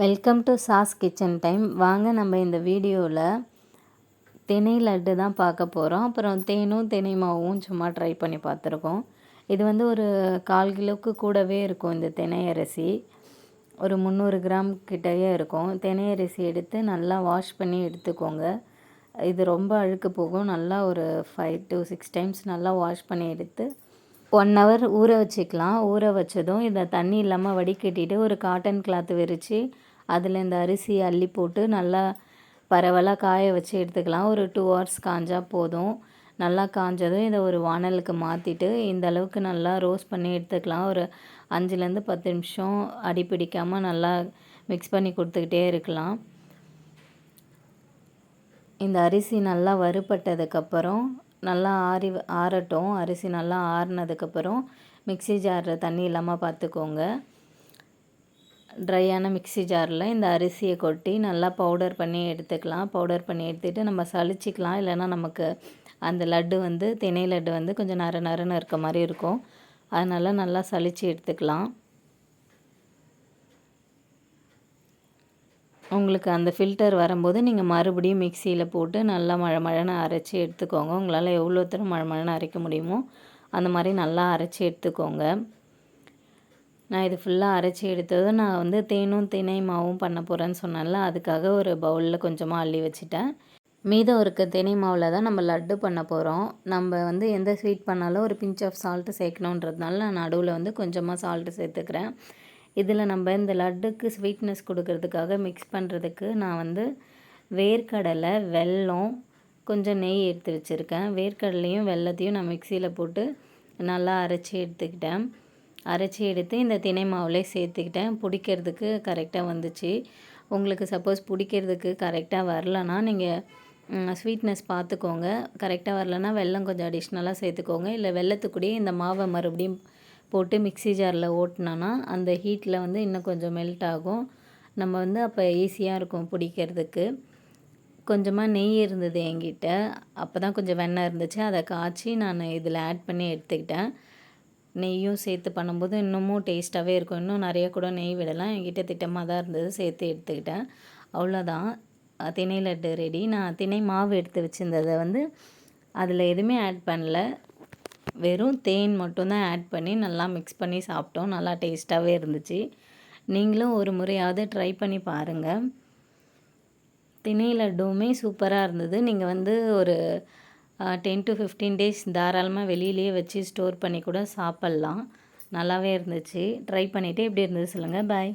Welcome to சாஸ் kitchen time வாங்க நம்ம இந்த வீடியோவில் தினை லட்டு தான் பார்க்க போகிறோம் அப்புறம் தேனும் தினை மாவும் சும்மா ட்ரை பண்ணி பார்த்துருக்கோம். இது வந்து ஒரு கால் கிலோவுக்கு கூடவே இருக்கும் இந்த தினை அரிசி. ஒரு முந்நூறு கிராம் கிட்டேயே இருக்கும். தினை அரிசி எடுத்து நல்லா வாஷ் பண்ணி எடுத்துக்கோங்க. இது ரொம்ப அழுக்கு போகும். நல்லா ஒரு ஃபைவ் டு சிக்ஸ் டைம்ஸ் நல்லா வாஷ் பண்ணி எடுத்து ஒன் ஹவர் ஊற வச்சுக்கலாம். ஊற வச்சதும் இதை தண்ணி இல்லாமல் வடிகட்டிட்டு ஒரு காட்டன் கிளாத் விரித்து அதில் இந்த அரிசி அள்ளி போட்டு நல்லா பரவலாக காய வச்சு எடுத்துக்கலாம். ஒரு டூ ஹவர்ஸ் காஞ்சால் போதும். நல்லா காஞ்சதும் இதை ஒரு வானலுக்கு மாற்றிட்டு இந்த அளவுக்கு நல்லா ரோஸ்ட் பண்ணி எடுத்துக்கலாம். ஒரு அஞ்சுலேருந்து பத்து நிமிஷம் அடி பிடிக்காமல் நல்லா மிக்ஸ் பண்ணி கொடுத்துக்கிட்டே இருக்கலாம். இந்த அரிசி நல்லா வறுபட்டதுக்கப்புறம் நல்லா ஆறி ஆறட்டும். அரிசி நல்லா ஆறினதுக்கப்புறம் மிக்சி ஜாரில் தண்ணி இல்லாமல் பார்த்துக்கோங்க ட்ரையான மிக்சி ஜாரில் இந்த அரிசியை கொட்டி நல்லா பவுடர் பண்ணி எடுத்துக்கலாம். பவுடர் பண்ணி எடுத்துகிட்டு நம்ம சளிச்சிக்கலாம். இல்லைன்னா நமக்கு அந்த லட்டு வந்து தினை லட்டு வந்து கொஞ்சம் நர நரன்னு இருக்க மாதிரி இருக்கும். அதனால் நல்லா சளிச்சு எடுத்துக்கலாம். உங்களுக்கு அந்த ஃபில்டர் வரும்போது நீங்கள் மறுபடியும் மிக்சியில் போட்டு நல்லா மழை மழைன்னு அரைச்சி எடுத்துக்கோங்க. உங்களால் எவ்வளோ தூரம் மழை மழைன்னு அரைக்க முடியுமோ அந்த மாதிரி நல்லா அரைச்சி எடுத்துக்கோங்க. நான் இது ஃபுல்லாக அரைச்சி எடுத்ததும் நான் வந்து தேனும் தினை மாவும் பண்ண போகிறேன்னு சொன்னேன்ல அதுக்காக ஒரு பவுலில் கொஞ்சமாக அள்ளி வச்சுட்டேன். மீதம் இருக்க தினை மாவில் தான் நம்ம லட்டு பண்ண போகிறோம் நம்ம வந்து எந்த ஸ்வீட் பண்ணாலும் ஒரு பிஞ்ச் ஆஃப் சால்ட்டு சேர்க்கணுன்றதுனால நான் நடுவில் வந்து கொஞ்சமாக சால்ட்டு சேர்த்துக்கிறேன். இதில் நம்ம இந்த லட்டுக்கு ஸ்வீட்னஸ் கொடுக்கறதுக்காக மிக்ஸ் பண்ணுறதுக்கு நான் வந்து வேர்க்கடலை வெல்லம் கொஞ்சம் நெய் எடுத்து வச்சுருக்கேன். வேர்க்கடலையும் வெள்ளத்தையும் நான் மிக்சியில் போட்டு நல்லா அரைச்சி எடுத்துக்கிட்டேன். அரைச்சி எடுத்து இந்த தினை மாவில் சேர்த்துக்கிட்டேன். பிடிக்கிறதுக்கு கரெக்டாக வந்துச்சு. உங்களுக்கு சப்போஸ் பிடிக்கிறதுக்கு கரெக்டாக வரலன்னா நீங்கள் ஸ்வீட்னஸ் பார்த்துக்கோங்க. கரெக்டாக வரலன்னா வெல்லம் கொஞ்சம் அடிஷ்னலாக சேர்த்துக்கோங்க. இல்லை வெள்ளத்துக்குடியே இந்த மாவை மறுபடியும் போட்டு மிக்சி ஜாரில் ஓட்டினோன்னா அந்த ஹீட்டில் வந்து இன்னும் கொஞ்சம் மெல்ட் ஆகும். நம்ம வந்து அப்போ ஈஸியாக இருக்கும் பிடிக்கிறதுக்கு. கொஞ்சமாக நெய் இருந்தது என்கிட்ட. அப்போ தான் கொஞ்சம் வெண்ணெய் இருந்துச்சு. அதை காய்ச்சி நான் இதில் ஆட் பண்ணி எடுத்துக்கிட்டேன். நெய்யும் சேர்த்து பண்ணும்போது இன்னமும் டேஸ்ட்டாகவே இருக்கும். இன்னும் நிறைய கூட நெய் விடலாம். என்கிட்ட திட்டமாக தான் இருந்தது. சேர்த்து எடுத்துக்கிட்டேன். அவ்வளோதான். திணை லட்டு ரெடி நான் திணை மாவு எடுத்து வச்சுருந்ததை வந்து அதில் எதுவுமே ஆட் பண்ணல. வெறும் தேன் மட்டும்தான் ஆட் பண்ணி நல்லா மிக்ஸ் பண்ணி சாப்பிட்டோம். நல்லா டேஸ்ட்டாகவே இருந்துச்சு. நீங்களும் ஒரு முறையாவது ட்ரை பண்ணி பாருங்கள் திணை லட்டுவுமே சூப்பராக இருந்தது. நீங்கள் வந்து ஒரு டென் டு ஃபிஃப்டீன் டேஸ் தாராளமாக வெளியிலேயே வச்சு ஸ்டோர் பண்ணி கூட சாப்பிட்லாம். நல்லாவே இருந்துச்சு. ட்ரை பண்ணிவிட்டு எப்படி இருந்தது சொல்லுங்கள் பாய்